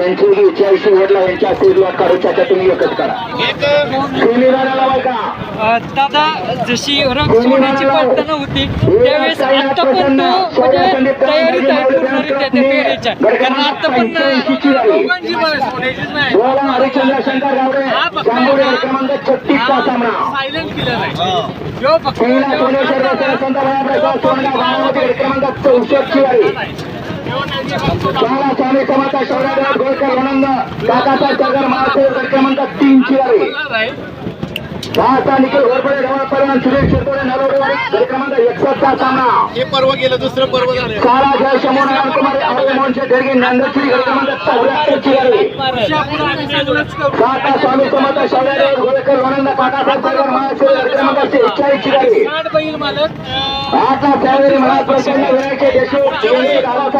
यांची ही इच्छा आहे शेवटला यांच्या सिरला काढून त्याच्या तुम्ही एकच करा. दादा जशी रंग सोन्याची पडताना होती त्यावेळेस आता पण तो म्हणजे तयारीत आहे पूर्णरित्या त्या फेरीच्या कारण आता पण सोन्याचीच नाही. सायलेंट आहे. जो फक्त स्वामी शौर्यराज गोळकर आनंद क्रमांक तीनची वारी आहे. हे पर्व गेलं दुसरं पर्व झालं. आता त्यावेळी मला प्रसन्न गावा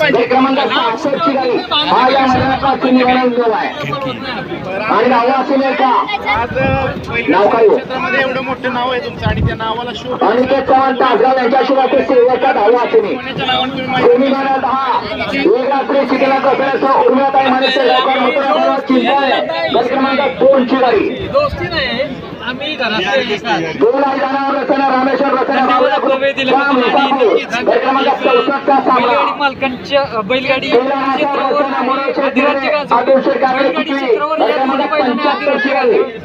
घड क्रमांक सहासष्टची गाडी. हा या मैदानाचा उद्योग आहे. आणि नावा सिनेर का? आज नाव काय हो? क्षेत्रामध्ये एवढं मोठं नाव आहे तुमचं आणि त्या नावाला शोध अनिकेत चव्हाण तासगाव यांच्या शिवाय सेवेचा धावा नावाने तुम्ही सेमीफायनल दहा एक रात्री शिकला कपिलासह उर्मिलाताई मानेचे गायकवाड मथुरापुरावर चिंता आहे. गट क्रमांक दोनची गाडी. आम्ही बैलगाडी मालकांच्या बैलगाडी क्षेत्रावर अधिराज्य बैलगाडी? क्षेत्रावर या.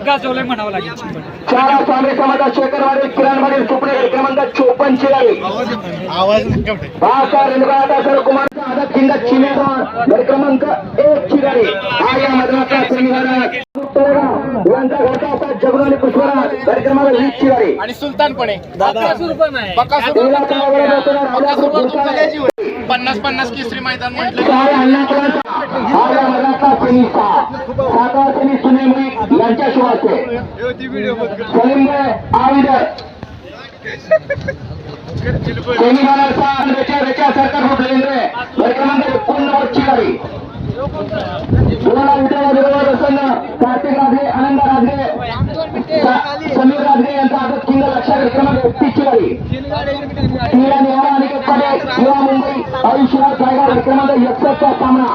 गाजवलंय म्हणावं लागेल क्रमांक गाडी आवाज नाही केवढे बाळासाहेब आणि पुष्पराज वीस ची गाडी आणि सुलतान पण आहे. बकासूर पण आहे. बकासूर पहिला क्रमांकावर बसवणार बकासूर राजापूर तुमचं घोसाळे. द्यायची होती. पन्नास पन्नास केसरी मैदान म्हटलं सहाय अण्णापुराचा हा या मैदानाचा सेमीचा सातवा सेमी सुनेमुळे यांच्या शिवाचे सलिमभाई आविदर सेमीफायनलचा आणि वेच्या वेच्या सरकार फुटलेंद्रे गट क्रमांक एकोणनव्वदची गाडी दोनला विजय विरोधात असताना कार्तिक राजगे आनंद राजगे सा- समीर राजगे यांचा आदत किल्ला लक्षात क्रमांक एकतीसची गाडी क्रीडा निवाडा आणि कप्पाडे युवा मुंबई आयुष्यराज जायगा क्रमांक एकसष्टचा सामना.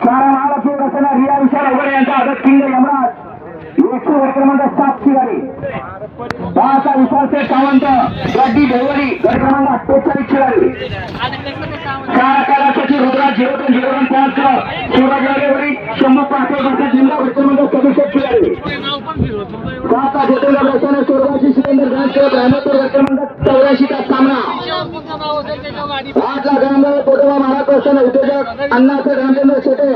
सारा महालक्ष्मी असताना रिया विशाल अवघडे यांचा आदत किंग यमराज एकशे वर क्रमांक सातची गाडी दहाचा विशाल सेठ सावंत गड्डी देवरी गड क्रमांक अठ्ठेचाळीसची गाडी चार कलासाठी रुद्राज झिरो दोन झिरो वन पाच शिवराज वाडेवरी शंभू पासष्ट जिल्हा गड क्रमांक पण फिरवत नव्हतं एवढं सिलेंडर घाट रामेश्वर सामना तुमचं नाव असेल त्याच्या गाडी आठ लाख ग्रामदार कोटवा महाराष्ट्र उद्योजक अण्णाचे रामचंद्र शेटे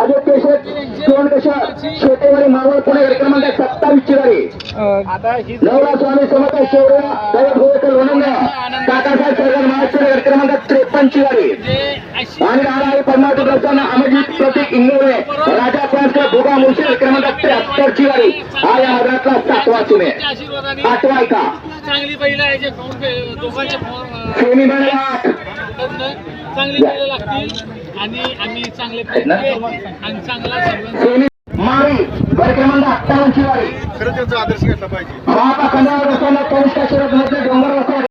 अजित केशव किरण केशर शेटेवाडी मावळ पुणे क्रमांक सत्तावीसची काकासाहेब सरकार महाराष्ट्र क्रमांक त्रेपन्नची गाडी. आणि राहणार पन्नास दर्शन अमरजीत प्रतीक इंगोळे राजा प्रांत भोगा मुळशी गड क्रमांक त्र्याहत्तरची गाडी. हा या मैदानातला सातवा आशीर्वादाने आठवा आहे का चांगली बैल आहे दोघांचे आठ चांगली बैल लागतील. आणि आम्ही चांगले? आणि चांगला सेमी मारी. गड क्रमांक अठ्ठावन्नची गाडी खरं त्यांचा आदर्श घेतला पाहिजे. शरदमध्ये डोंगर